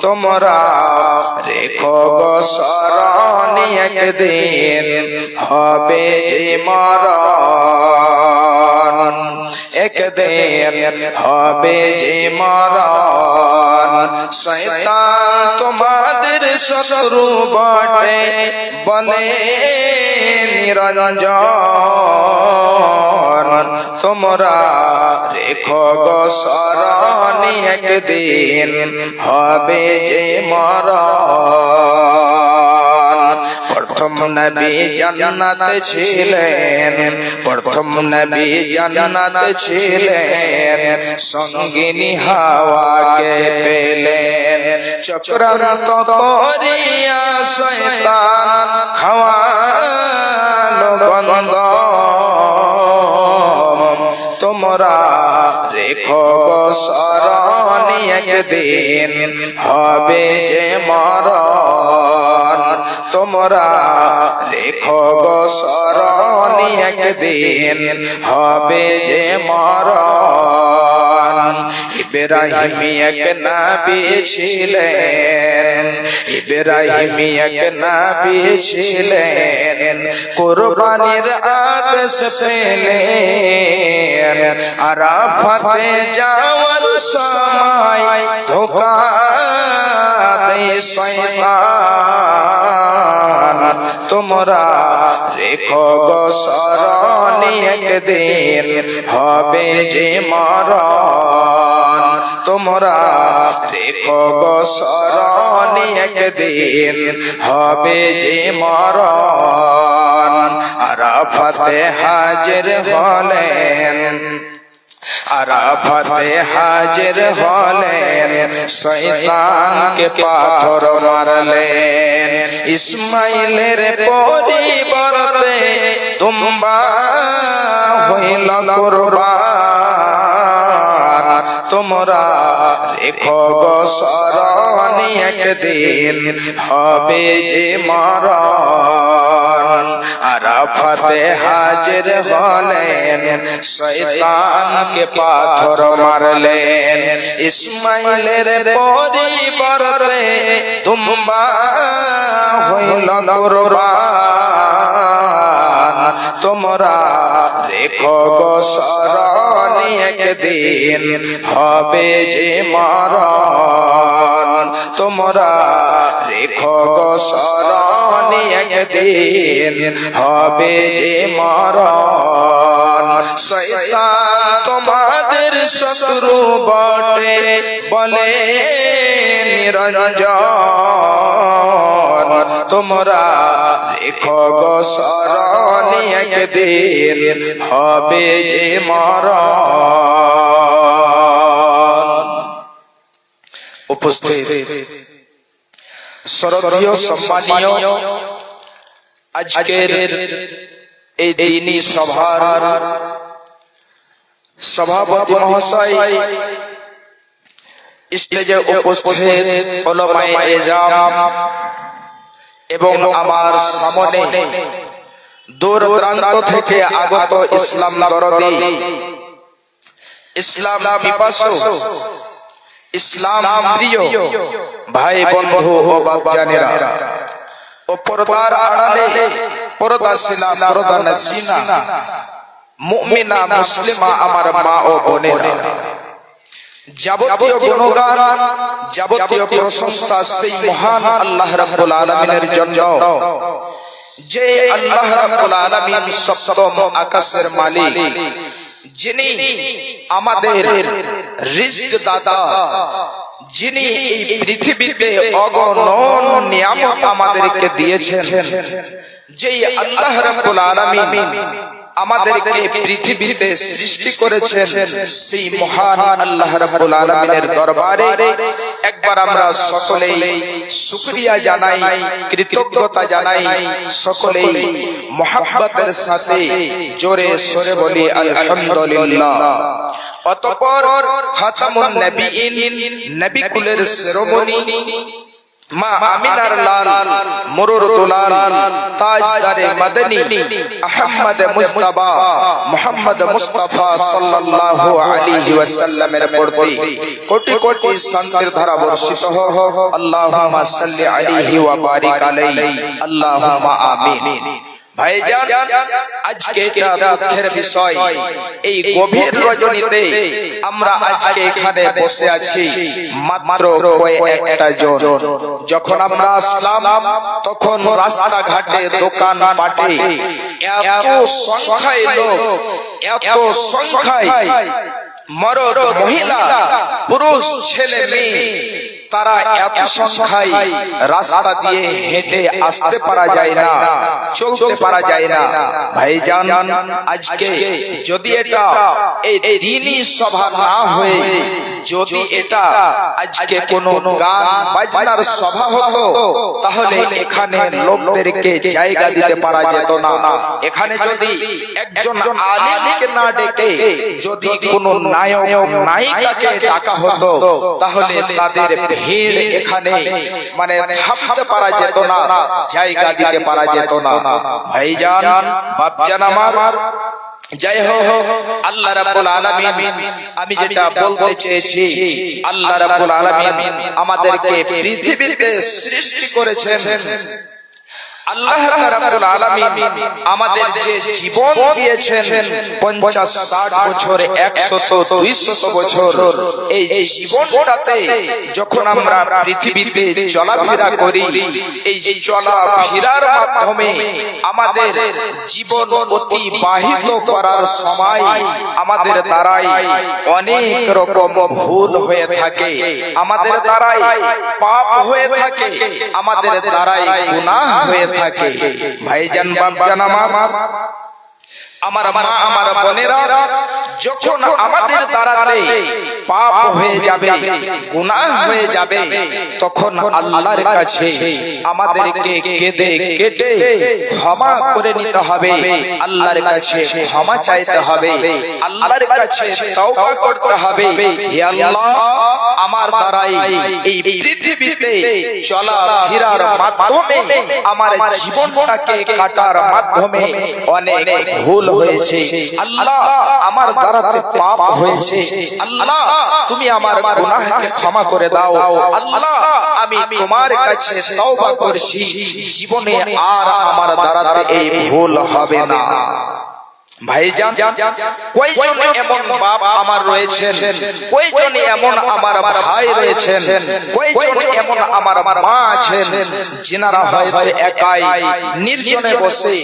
তোমরা রেখো গো শরণ একদিন, হবে যে মরণ। একদিন হবে যে মরণ। শয়তান তোমাদের শত্রু বটে বলে নিরঞ্জন। তোমরা রেখো গো শরণ একদিন, হবে যে মরণ। প্রথম নবী জান্নাতে ছিলেন, প্রথম নবী জান্নাতে ছিলেন। সঙ্গিনী হাওয়াকে পেলেন, চক্রান্ত করিয়া শয়তান খাওয়ালো গন্ধ তোমরা রেখো গো শরণ একদিন, হবে যে মরণ। তোমরা রেখো গো শরণ একদিন, হবে যে মরণ। ইব্রাহিম এক নবী ছিলেন। ইব্রাহিম এক নবী ছিলেন। কুরবানির আদেশ পেলেন। আরাফাতে যাওয়ার সময় ধোকা শয়তান, তোমরা রেখো গো একদিন, হবে যে মরণ। তোমরা রেখো গো শরণ একদিন হবে যে মরণ। আরাফাতে হাজির হলেন। আরাফাতে হাজির হলেন। শয়তানকে পাথর মারলেন। ইসমাইলের পরিবর্তে তুম্বা হইল কুরবান। তোমরা রেখো গো শরণ একদিন, হবে যে মরণ। আরাফাতে হাজির হলেন, শয়তানকে পাথর মারলেন। ইসমাইলের পরিবর্তে তুম্বা হইল কুরবান। তোমরা রেখো গো শরণ, একদিন হবে যে মরণ। তোমরা রেখো গো শরণ, একদিন হবে যে মরণ। শয়তান তোমাদের শত্রু বটে, বলে নিরঞ্জন। তোমরা রেখো গো শরণ একদিন হবে যে মরণ। উপস্থিত। শরদীয় সম্মানীয়, আজকের এই দিনী সভার সভাপতি মহাশয় স্টেজে উপস্থিত ওলামায়ে এজাম এবং আমার সামনে দূর দূরান্ত থেকে আগত ইসলাম দরদি। ইসলাম পিপাসু। ইসলাম প্রিয়। ভাই বন্ধু ও বাপজানেরা। ও পর্দার আড়ালে পর্দা সিনা পর্দা নসিনা। মুমিনা মুসলিমা আমার মা ও বোনেরা। যাবতীয় গুণগান, যাবতীয় প্রশংসা সেই মহান আল্লাহ রাব্বুল আলামিনের জন্য। যে আল্লাহ রাব্বুল আলামিন সপ্তম আকাশের মালিক, যিনি আমাদের রিজক দাতা, যিনি এই পৃথিবীতে অগণন নিয়ামত আমাদেরকে দিয়েছেন। যে আল্লাহ রাব্বুল আলামিন আমাদেরকে পৃথিবীতে সৃষ্টি করেছেন সেই মহান আল্লাহ রাব্বুল আলামিনের দরবারে একবার আমরা সকলেই শুকরিয়া জানাই কৃতজ্ঞতা জানাই সকলেই মহাব্বতের সাথে জোরে সরে বলি আলহামদুলিল্লাহ। অতঃপর খাতামুন নবীন নবী কুলের শিরোমণি মা আমিনার লাল মরুর দুলাল তাজদারে মদনী আহমদ মুস্তাফা মুহাম্মদ মুস্তাফা সাল্লাল্লাহু আলাইহি ওয়াসাল্লামের প্রতি কোটি কোটি সন্তের ধারা বর্ষিত হোক। আল্লাহুম্মা সাল্লি আলাইহি ওয়া বারিক আলাইহি। আল্লাহুম্মা আমিন। ভাইজান আজকে এটা দুঃখের বিষয়। এই গভীর রজনীতে আমরা আজকে এখানে বসে আছি। মাত্র কয়েকটা জন। যখন আমরা আসলাম তখন রাস্তাঘাটে দোকান পাটে। এত সংখ্যায় লোক এত সংখ্যায় মরদ মহিলা পুরুষ ছেলে মেয়ে। তারা এত সংখ্যায় রাস্তা দিয়ে হেঁটে আসতে পারা যায় না, চলতে পারা যায় না। ভাইজান, আজকে যদি এটা এই দিনই সভা না হয়ে, যদি এটা আজকে কোন গান বাজনার সভা হতো, তাহলে এখানে লোকদেরকে জায়গা দিতে পারা যেত না। এখানে যদি একজন আলিমকে না ডেকে যদি কোন নায়ক, নায়িকাকে ডাকা হতো, তাহলে তাদের ভিড় এখানে মানে থামতে পারা যেত না জায়গা দিতে পারা যেত না। ভাইজান বাপজান আমার জয় হো আল্লাহ রাব্বুল আলামিন আমি যেটা বলতে চেয়েছি আল্লাহ রাব্বুল আলামিন আমাদেরকে পৃথিবীতে সৃষ্টি করেছেন। আল্লাহ রাব্বুল আলামিন আমাদের যে জীবন দিয়েছেন 50 60 বছর 100 200 বছর এই জীবনটাতে যখন আমরা পৃথিবীতে চলাফেরা করি এই চলাফেরার মাধ্যমে আমাদের জীবন অতিবাহিত করার সময় আমাদের দ্বারাই অনেক রকম ভুল হয়ে থাকে। আমাদের দ্বারাই পাপ হয়ে থাকে। আমাদের দ্বারাই গুনাহ হয়ে থাকে। ভাইজান বাপজান আমার। আমার। মা আমার বোনেরা যখন আমাদের দ্বারাতে পাপ হয়ে যাবে গুনাহ হয়ে যাবে তখন আল্লাহর কাছে আমাদেরকে কেঁদে কেটে ক্ষমা করে নিতে হবে। আল্লাহর কাছে ক্ষমা চাইতে হবে। আল্লাহর কাছে তওবা করতে হবে। হে আল্লাহ আমার দ্বারাই এই পৃথিবীতে চলা ফেরার মাধ্যমে আমার জীবনটাকে কাটার মাধ্যমে অনেক ভুল হয়েছে। আল্লাহ আমার দ্বারাতে পাপ হয়েছে। আল্লাহ তুমি আমার গুনাহকে ক্ষমা করে দাও। আল্লাহ আমি তোমার কাছে তওবা করছি। জীবনে আর আমার দ্বারাতে এই ভুল হবে না। ভাইজান, কয়জন এমন বাপ আমার রয়েছেন? কয়জন এমন আমার ভাই রয়েছেন? কয়জন এমন আমার মা আছেন? যিনারা হয়তো একাই, নির্জনে বসে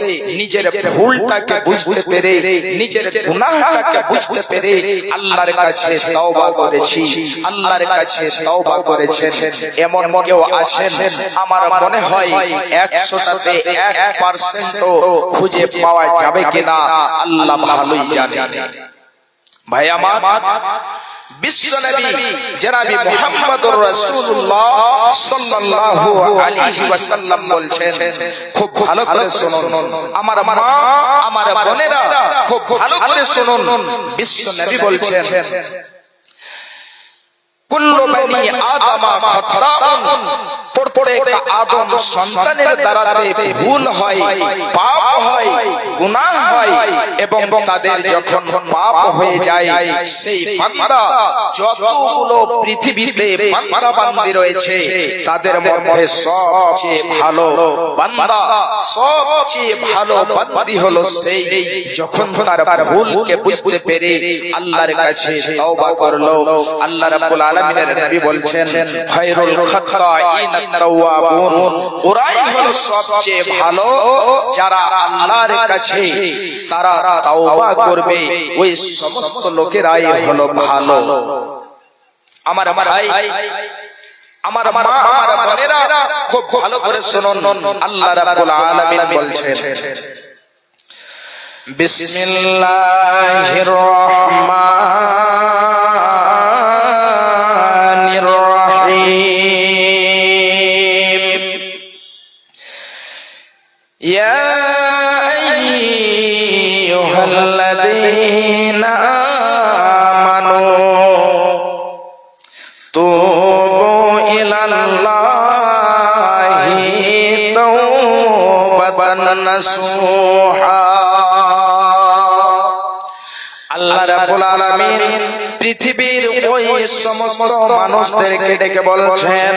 নিজের ভুলটাকে বুঝতে পেরে, নিজের গুনাহটাকে বুঝতে পেরে আল্লাহর কাছে তওবা করেছি। আল্লাহর কাছে তওবা করেছেন। এমন কেউ আছেন? আমার মনে হয় একশো সাথে এক পার্সেন্ট খুঁজে পাওয়া যাবে কিনা? আল্লাহ ভালোই জানে। ভাই আমার বিশ্বনবী জনাবি মুহাম্মদুর রাসূলুল্লাহ সাল্লাল্লাহু আলাইহি ওয়াসাল্লাম বলছেন। খুব ভালো করে শুনুন। আমার মা আমার বোনেরা খুব ভালো করে শুনুন। বিশ্বনবী বলছেন কুল্লু বানি আদমা খাতাউন প্রত্যেক আদম সন্তানের দ্বারাতে ভুল হয় পাপ হয় গুনাহ হয় এবং তাদের যখন পাপ হয়ে যায় সেই বান্দা যতগুলো পৃথিবীতে বান্দা বান্দি রয়েছে তাদের মধ্যে সবচেয়ে ভালো বান্দা সবচেয়ে ভালো বান্দি হলো সেই যখন তার ভুলকে বুঝতে পেরে আল্লাহর কাছে তওবা করল। আল্লাহ রাব্বুল আলামিনের নবী বলছেন খায়রুল ওরাই হলো সবচেয়ে ভালো। যারা আল্লাহর কাছে তারা তাওবা করবে, ওই সমস্ত লোকেরাই হলো ভালো। আমার আমার মা আল্লাহ বলছেন, বিসমিল্লাহির রহমানির সমস্ত মানুষদেরকে ডেকে বলছেন?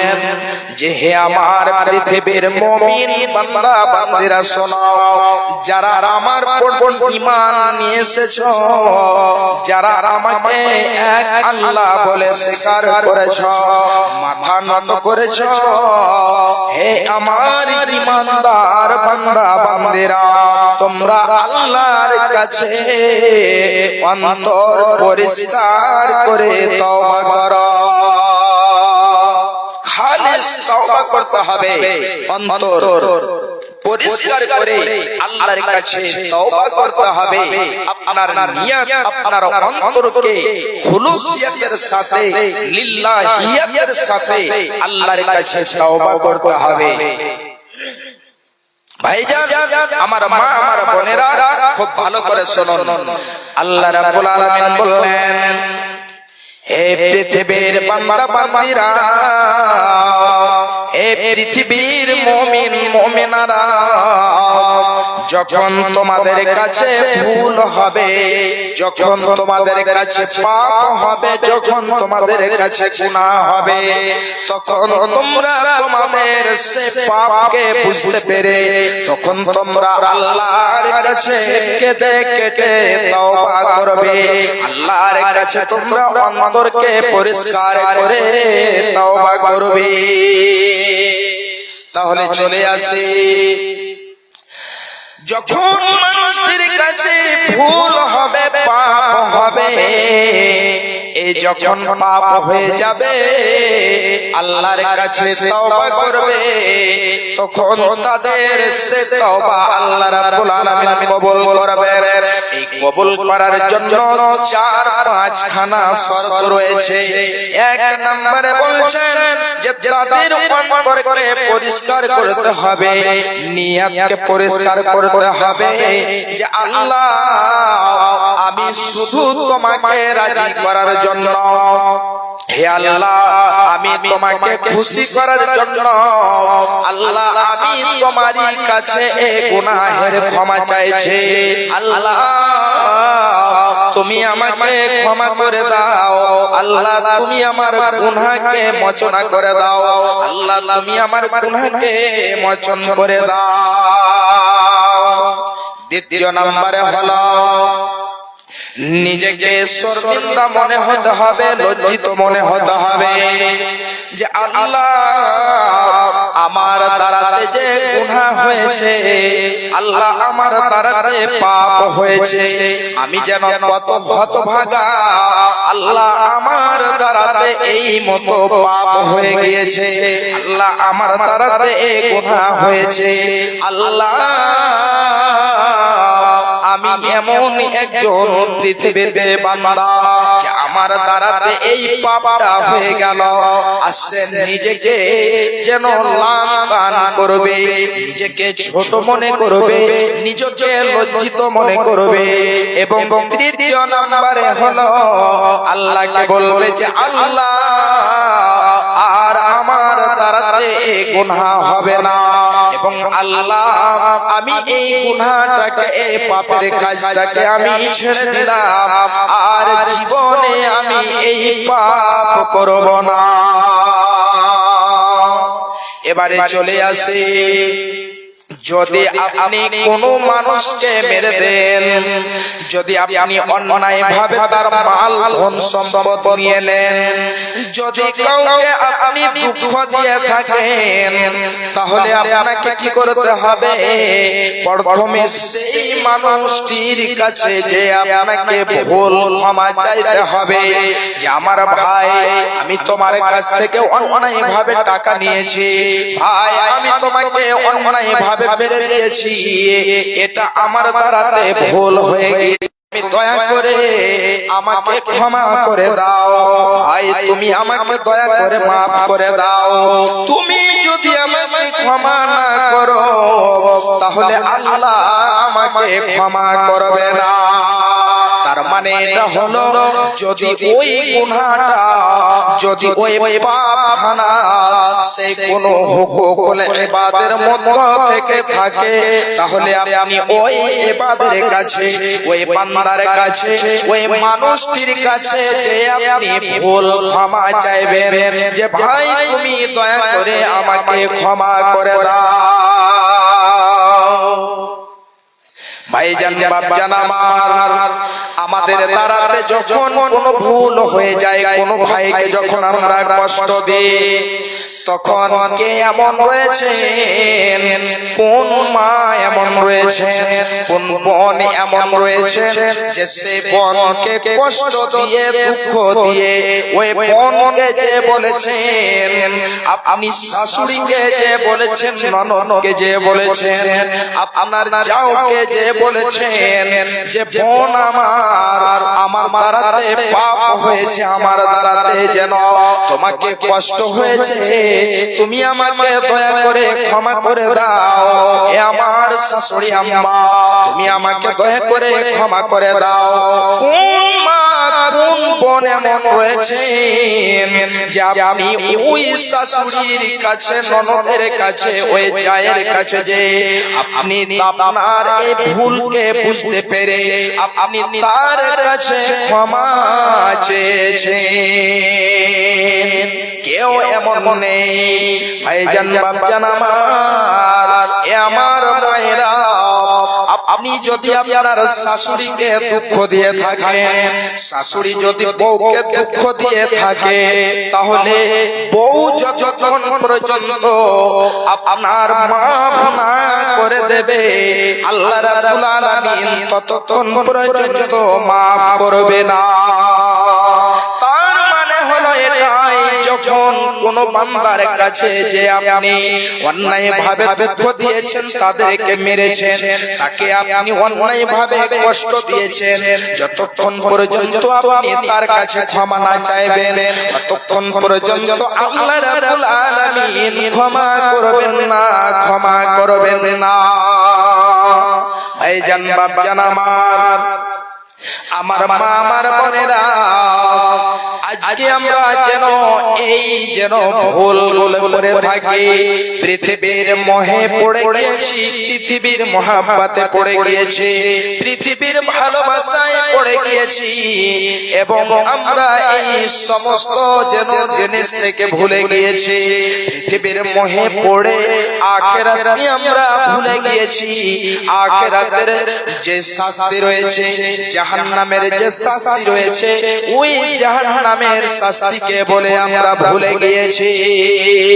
যে হে আমার পৃথিবীর মুমিন বান্দা, বান্দিরা শোনো, যারা আমার পর ঈমান নিয়ে এসেছ, যারা আমাকে এক আল্লাহ বলে স্বীকার করেছ, মাথা নত করেছ, হে আমার ঈমানদার বান্দা, বান্দিরা, তোমরা আল্লাহর কাছে অন্তর পরিষ্কার করে তওবা করো। খালিস তওবা করতে হবে। অন্তর পরিষ্কার করে আল্লাহর কাছে তওবা করতে হবে। আপনার নিয়ত আপনার অন্তরকে খুলুসিয়াতের সাথে লিল্লাহিয়াতের সাথে আল্লাহর কাছে তওবা করতে হবে। ভাইজান আমার মা আমার বোনেরা খুব ভালো করে শুনুন। আল্লাহ রাব্বুল আলামিন বললেন হে পৃথিবীর বান্দা বান্দিরা হে পৃথিবীর মমিন মুমিনারা যখন তোমাদের কাছে ভুল হবে যখন তোমাদের কাছে পাপ হবে যখন তোমাদের কাছে গুনাহ হবে তখন তোমরা তোমাদের সে পাপকে বুঝতে পেরে তখন তোমরা আল্লাহর কাছে কেটে কেটে তওবা করবে। আল্লাহর কাছে তোমরা অন্তরকে পরিষ্কার করে তওবা করবে। তাহলে চলে আসি যখন মানুষের কাছে ভুল হবে পাপ হবে এই যখন পাপ হয়ে যাবে, আল্লাহর কাছে তওবা করবে, তখন তাদের সে তওবা আল্লাহ রাব্বুল আলামিন কবুল করবে। এই কবুল করার জন্য চার পাঁচ খানা শর্ত রয়েছে। এক নম্বরে বলছেন যে তাদের অন্তরকে পরিষ্কার করতে হবে, নিয়তকে পরিষ্কার করতে হবে যে আল্লাহ আমি শুধু তোমাকে রাজি করার জন্য। হে আল্লাহ আমি তোমাকে খুশি করার জন্য। আল্লাহ আমি তোমারই কাছে গুনাহের ক্ষমা চাইছি। আল্লাহ তুমি আমাকে ক্ষমা করে দাও। আল্লাহ তুমি আমার গুনাহকে মোচনা করে দাও। আল্লাহ তুমি আমার গুনাহকে মোচন করে দাও। দ্বিতীয় নম্বরে হলো নিজেকে শর্মিন্দা মনে হতে হবে, লজ্জিত মনে হতে হবে যে আল্লাহ আমার দ্বারাতে যে গুনাহ হয়েছে, আল্লাহ আমার দ্বারাতে পাপ হয়েছে। আমি যেন কত হতভাগা আল্লাহ আমার দ্বারাতে এই মতো পাপ হয়ে গিয়েছে। আল্লাহ আমার দ্বারাতে এই গুনাহ হয়েছে। আল্লাহ আমি এমন একজন পৃথিবীতে বান্দা আমার দ্বারাতে এই পাপটা হয়ে গেল। আসছেন নিজেকে যেন লান করবে নিজেকে ছোট মনে করবে নিজকে লজ্জিত মনে করবে। এবং তৃতীয় নম্বরে হলো আল্লাহকে বলবে যে আল্লাহ আর আমার দ্বারাতে গুনাহ হবে না। এবং আল্লাহ, আমি এই গুনাহটাকে, এই পাপের কাজটাকে আমি ছেড়ে দিলাম। আর জীবনে আমি এই পাপ করব না। এবারে চলে আসে। যদি আপনি কোন মানুষকে মেরে দেন যদি আপনি অন্যায় ভাবে তার মাল ধন সম্পদ নিয়ে নেন যদি কাউকে আপনি দুঃখ দিয়ে থাকেন তাহলে আপনাকে কি করতে হবে? প্রথমে সেই মানুষটির কাছে যে আপনাকে ভুল ক্ষমা চাইতে হবে যে আমার ভাই আমি তোমার কাছ থেকে অন্যায় ভাবে টাকা নিয়েছি। ভাই আমি তোমাকে অন্যায় ভাবে মেরে দিয়েছি, এটা আমার দ্বারাতে ভুল হয়ে দয়া করে আমাকে ক্ষমা করে দাও। ভাই, তুমি আমাকে দয়া করে মাফ করে দাও। তুমি যদি আমাকে ক্ষমা না করো, তাহলে আল্লাহ আমাকে ক্ষমা করবে না। মানে এটা হলো যদি ওই গুনাহটা যদি ওই পাপখানা সেই কোন হুকুকুল ইবাদের মধ্য থেকে থাকে তাহলে আপনি ওই ইবাদের কাছে ওই বান্দার কাছে ওই মানুষটির কাছে যে আপনি ভুল ক্ষমা চাইবেন যে ভাই তুমি দয়া করে আমাকে ক্ষমা করে দাও। ভাইজান বাপজান আমার আমাদের দ্বারাতে যখন কোনো ভুল হয়ে যায় কোনো ভাইকে যখন আমরা কষ্ট দিই তখন কে এমন রয়েছেন? কোন মা এমন রয়েছেন? কোন বোন এমন রয়েছে যে সে বোনকে কষ্ট দিয়ে, দুঃখ দিয়ে ওই বোনকে যে বলেছেন, আপনি শাশুড়িকে যে বলেছেন, ননদকে যে বলেছেন, আপনার যাওকে যে বলেছেন যে বোন আমার আমার দ্বারাতে পাপ হয়েছে, আমার দ্বারাতে যেন তোমাকে কষ্ট হয়েছে। তুমি আমাকে দয়া করে ক্ষমা করে দাও। এ আমার শাশুড়ি আম্মা। তুমি আমাকে দয়া করে ক্ষমা করে দাও। কোন মা কোন বোন এমন রয়েছে যে আপনি ওই শাশুড়ির কাছে, ননদের কাছে, ওই জায়ের কাছে যে আপনি আপনার এই ভুলকে বুঝতে পেরে আপনি তার কাছে ক্ষমা চেয়েছেন। কেউ এমন নেই। ভাইজান, বাপজান আমার আমার আপনি যদি আপনার শাশুড়িকে দুঃখ দিয়ে থাকেন, শাশুড়ি যদি বউকে দুঃখ দিয়ে থাকে, তাহলে বউ যতক্ষণ পর্যন্ত আপনার মাফ না করে দেবে, আল্লাহ রাব্বুল আলামিন ততক্ষণ পর্যন্ত মাফ করবে না। বান্দার কাছে যে আপনি দুঃখ দিয়েছেন, তাদেরকে মেরেছেন, তাকে আপনি কষ্ট দিয়েছেন, যতক্ষণ পর্যন্ত আপনি তার কাছে ক্ষমা না চাইবেন, ততক্ষণ পর্যন্ত আল্লাহ রাব্বুল আলামিন ক্ষমা করবেন না, ক্ষমা করবেন না। আমার আমার মা, আমার বোনেরা আজকে আমরা যেন এই যেন ভুল করে থাকি, পৃথিবীর মহে পড়ে গিয়েছি, পৃথিবীর মহাব্বাতে পড়ে গিয়েছি, পৃথিবীর ভালোবাসায় পড়ে গিয়েছি, এবং আমরা এই সমস্ত যেন জিনিস থেকে ভুলে গিয়েছি, পৃথিবীর মোহে পড়ে আখেরাতে আমরা ভুলে গিয়েছি, আখেরাতের যে শাস্তি রয়েছে, জাহান্নামের যে শাস্তি রয়েছে, ওই জাহান্নামের শাস্তিকে বলে আমরা ভুলে গিয়েছি।